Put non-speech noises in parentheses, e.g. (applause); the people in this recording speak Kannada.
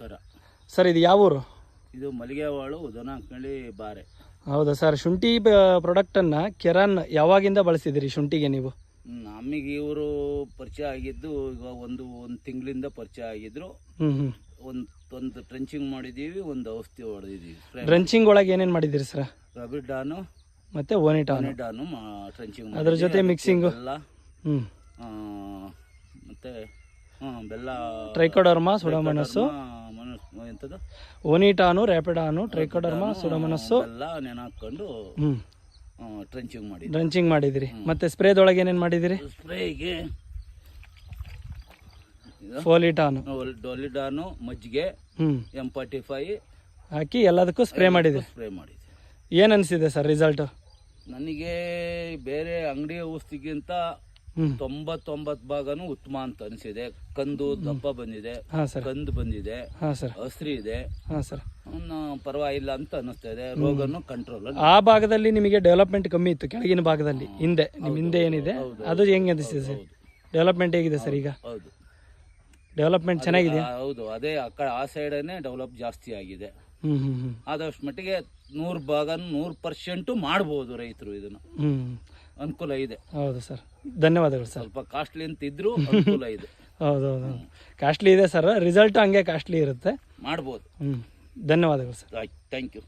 ನಮಸ್ಕಾರ. ಸರ್ ಇದು ಯಾವ ಊರು ಇದು ಮಲ್ಲಿಗೆವಾಳು ದೊನಾಕ್ನಳ್ಳಿ ಬಾರೆ. ಹೌದಾ ಸರ್ ಶುಂಠಿ ಪ್ರಾಡಕ್ಟನ್ನು ಕೆರಾನ್ ಯಾವಾಗಿಂದ ಬಳಸಿದಿರಿ ಶುಂಠಿಗೆ ನೀವು? ನಮಗೆ ಇವರು ಪರಿಚಯ ಆಗಿದ್ದು ಈಗ ಒಂದು ಒಂದು ತಿಂಗಳಿಂದ ಪರಿಚಯ ಆಗಿದ್ರು. ಒಂದು ಒಂದು ಟ್ರೆಂಚಿಂಗ್ ಮಾಡಿದ್ದೀವಿ ಒಂದು ಔಷಧಿ ಹೊಡೆದಿದ್ದೀವಿ ಟ್ರೆಂಚಿಂಗ್ ಒಳಗೆ ಏನೇನು ಮಾಡಿದ್ದೀರಿ ಸರ್? ರಬಿಡಾನು ಮತ್ತೆ ಓನಿಟಾನು ಟ್ರೆಂಚಿಂಗ್ ಅದ್ರ ಜೊತೆ ಮಿಕ್ಸಿಂಗ್ ಎಲ್ಲ ಮತ್ತೆ ಬೆಲ್ಲ ಟ್ರೈಕೋಡರ್ಮಾ ಸುಡಮನಸ್ಸು? ಮನಸ್ಸು ಎಂಥದ್ದು ಓನಿಟಾನು ರ್ಯಾಪಿಡಾನು ಟ್ರೈಕೋಡರ್ಮ ಸುಡಮನಸ್ಸು. ಎಲ್ಲ ಹ್ಞೂ ಟ್ರೆಂಚಿಂಗ್ ಮಾಡಿ ಟ್ರಂಚಿಂಗ್ ಮಾಡಿದಿರಿ. ಮತ್ತು ಸ್ಪ್ರೇದೊಳಗೆ ಏನೇನು ಮಾಡಿದಿರಿ? ಸ್ಪ್ರೇಗೆ ಫೋಲಿಟಾನು. ಡೊಲಿಡಾನು ಮಜ್ಜಿಗೆ ಹ್ಞೂ ಎಂ ಫಾರ್ಟಿ ಫೈವ್ ಹಾಕಿ ಎಲ್ಲದಕ್ಕೂ ಸ್ಪ್ರೇ ಮಾಡಿದ್ರಿ. ಸ್ಪ್ರೇ ಮಾಡಿ ಏನು ಅನಿಸಿದೆ ಸರ್ ರಿಸಲ್ಟು ನನಗೆ ಬೇರೆ ಅಂಗಡಿ ಔಷಧಿಗಿಂತ ಹ್ಞೂ ತೊಂಬತ್ತೊಂಬತ್ತು ಭಾಗನೂ ಉತ್ತಮ ಅಂತ ಅನಿಸಿದೆ. ಕಂದು ದಪ್ಪ ಬಂದಿದೆ. ಹಾಂ ಸರ್. ಕಂದು ಬಂದಿದೆ. ಹಾಂ ಸರ್. ಹಸ್ರಿ ಇದೆ. ಹಾಂ ಸರ್. ಅವ್ನ ಪರವಾಗಿಲ್ಲ ಅಂತ ಅನಿಸ್ತಾ ಇದೆ. ರೋಗನು ಕಂಟ್ರೋಲ್ ಆ ಭಾಗದಲ್ಲಿ ನಿಮಗೆ ಡೆವಲಪ್ಮೆಂಟ್ ಕಮ್ಮಿ ಇತ್ತು. ಕೆಳಗಿನ ಭಾಗದಲ್ಲಿ ಹಿಂದೆ ನಿಮ್ಮ ಹಿಂದೆ ಏನಿದೆ? ಅದು ಹೆಂಗೆ ಅನಿಸ್ತಿದೆ ಸರ್? ಡೆವಲಪ್ಮೆಂಟ್ ಹೇಗಿದೆ ಸರ್ ಈಗ? ಹೌದು ಡೆವಲಪ್ಮೆಂಟ್ ಚೆನ್ನಾಗಿದೆ ಹೌದು. ಅದೇ ಆ ಸೈಡನ್ನೇ ಡೆವಲಪ್ ಜಾಸ್ತಿ ಆಗಿದೆ. ಆದಷ್ಟು ಮಟ್ಟಿಗೆ ನೂರು ಭಾಗ ನೂರು ಪರ್ಸೆಂಟು ಮಾಡ್ಬೋದು ರೈತರು ಇದನ್ನು. ಅನುಕೂಲ ಇದೆ. ಹೌದು ಸರ್. ಧನ್ಯವಾದಗಳು ಸರ್. ಸ್ವಲ್ಪ ಕಾಸ್ಟ್ಲಿ ಅಂತ ಇದ್ರೂ ಅನುಕೂಲ ಇದೆ. (laughs) ಹೌದು ಹೌದು ಕಾಸ್ಟ್ಲಿ ಇದೆ ಸರ್. ರಿಸಲ್ಟ್ ಹಂಗೆ ಕಾಸ್ಟ್ಲಿ ಇರುತ್ತೆ. ಮಾಡ್ಬೋದು. ಹ್ಞೂ ಧನ್ಯವಾದಗಳು ಸರ್. ಆಯ್ತು. Thank you.